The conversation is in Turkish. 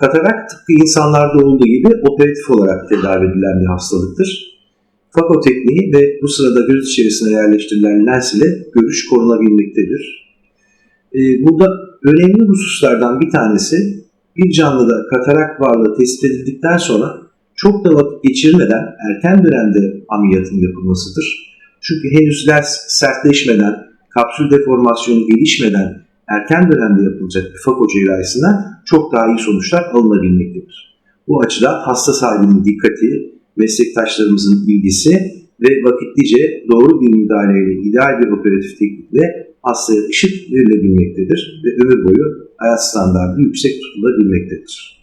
Katarak tıpkı insanlarda olduğu gibi operatif olarak tedavi edilen bir hastalıktır. Fako tekniği ve bu sırada göz içerisine yerleştirilen lens ile görüş korunabilmektedir. Ee, burada önemli hususlardan bir tanesi bir canlıda katarak varlığı tespit edildikten sonra çok da vakit geçirmeden erken dönemde ameliyatın yapılmasıdır. Çünkü henüz lens sertleşmeden, kapsül deformasyonu gelişmeden erken dönemde yapılacak bir fako cerrahisinden çok daha iyi sonuçlar alınabilmektedir. Bu açıdan hasta sahibinin dikkati, meslektaşlarımızın ilgisi ve vakitlice doğru bir müdahaleyle ideal bir operatif teknikle hastaya ışık verilebilmektedir ve ömür boyu hayat standartı yüksek tutulabilmektedir.